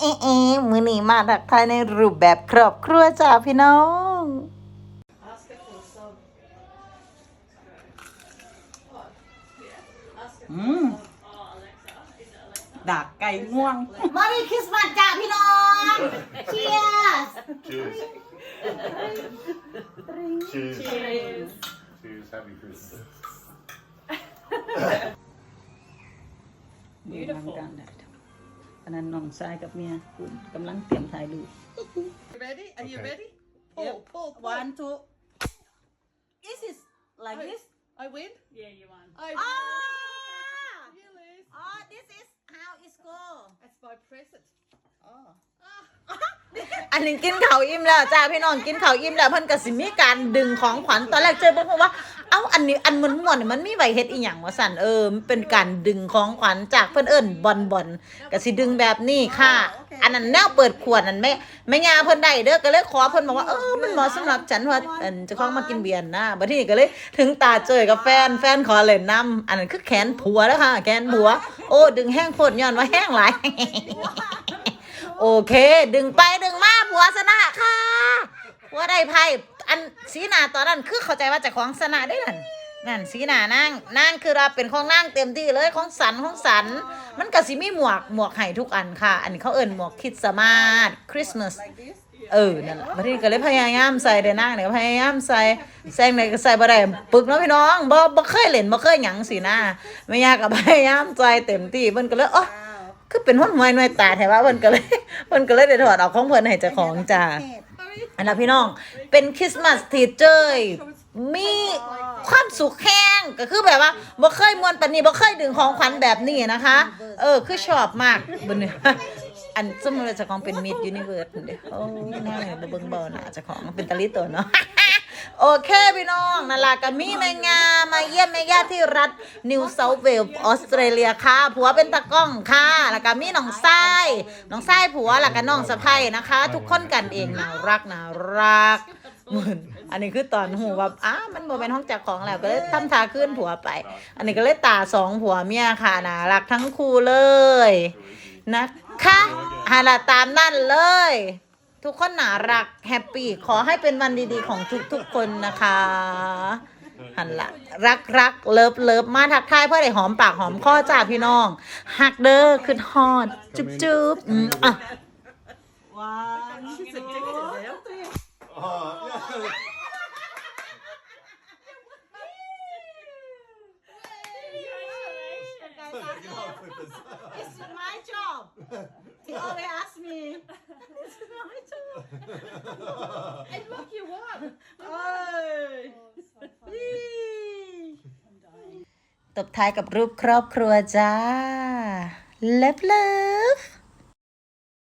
เอเอมือนี้มาทักทายในรูปแบบครอบครัวจ้าพี่น้องอืมดักไก่ง่วงมารีคริสต์มาสจ้าพี่น้องเชียร์ Cheers. Cheers. Cheers. Happy Christmas. ดูทำการได้อั นนั้นน้องชายกับเมียคุณกำลังเตรียมถ่ายรูป Ready? Are you Okay. ready? Pull, pull, pull. one two this is like this I win? Yeah, you won. I Ah! Really? oh this is how it go That's my present. อันนี้กินข้าวอิ่มแล้วจ้าพี่น้องกินข้าวอิ่มแล้วเพิ่นก็สิมีการดึงของขวัญตอนแรกเจอบอกว่า เอ้าอันนี้อันมันม่วนๆนี่มันมีไว้เฮ็ดอีหยังวะสั่นเออมันเป็นการดึงของขวัญจากเพิ่นเอิ้นบอลบอลก็สิดึงแบบนี้ค่ะ อันนั้นแนวเปิดขวดนั่นแม่แม่ย่าเพิ่นได้เด้อก็เลยขอเพิ่นบอกว่าเออมันเหมาะสำหรับฉันว่าอันเจะของมากินเบียร์นะบัดนี้ก็เลยถึงตาเจอกับแฟนแฟนขอเล่นน้ำอันนั้นคือแขนผัวแล้วค่ะ แขนผัว โอ้ดึงแห้งโคตรย้อนว่าแห้งหลาย โอเค ดึงไปดึงมาผัวชนะค่ะผัวได้ไพ่ อันสีหนาตอนนั้นคือเข้าใจว่าจะของชนะได้นั่นนั่นสีหนานั่งนั่งคือเราเป็นของนั่งเต็มที่เลยของสันของสัน มันก็สิมีหมวกหมวกให้ทุกอันค่ะ อันนี้เขาเอิ้นหมวกคริสต์มาสคริสต์มาสเออนั่นแหละบัดนี้ก็เลยพยายามใส่เด้นั่งเนี่ยพยายามใส่แซงไหนก็ใส่บ่ได้ปึกเนาะพี่น้องบ่บ่เคยเล่นบ่เคยหยังสินะไม่ยากก็พยายามใส่เต็มที่เพิ่นก็เลยอ๋อคือเป็นห้นหวยหน่วยตาแท้ว่าเพิ่นก็เลยเพิ่นก็เลยได้ถอดเอาของเพิ่นให้เจ้าของจ้า อันนั้นพี่น้อง เป็นคริสต์มาสทีเจยมีความสุขแห้งก็คือแบบว่าบ่เคยมวนปานนี้บ่เคยดึงของขวัญแบบนี้นะคะ เออ คือชอบมากบนนี้อันสมมติจะของเป็นมิดยูนิเวิร์สเด้โอ้ยน่าเลยบ่เบิ่งบาหน่ะจะของเป็นตะลิตัวเนาะ โอเคพี่น้องนั่นล่ะก็มีแม่งามาเยี่ยมแม่ย่าที่รัฐนิวเซาท์เวลส์ออสเตรเลียค่ะ ผัวเป็นตากล้องค่ะแล้วก็มีน้องไส้น้องไส้ผัวแล้วก็น้องสะใภ้นะคะ ทุกคนกันเองน่ารักน่ารักเหมือนอันนี้คือตอนหูว่าอ้ามันบ่เป็นห้องจักของแล้วก็เลยทำทาขึ้นผัวไป อันนี้ก็เลยตาสองผัวเมียค่ะน่ารักทั้งคู่เลยนะคะฮาละตามนั่นเลย ทุกคนน่ารักแฮปปี้ขอให้เป็นวันดีๆ ของทุกๆคนนะคะหันละรักรักเลิฟเลิฟมาทักทายเพื่อได้หอมปากหอมคอจ้าพี่น้องหักเด้อขึ้นฮอดจุ๊บจุ๊บอืมอะ one two Oh, yeah. it's my job he always ask me it's my job And look, you won. เอ้ยตบท้ายกับรูปครอบครัวจ้า เลิฟเลิฟ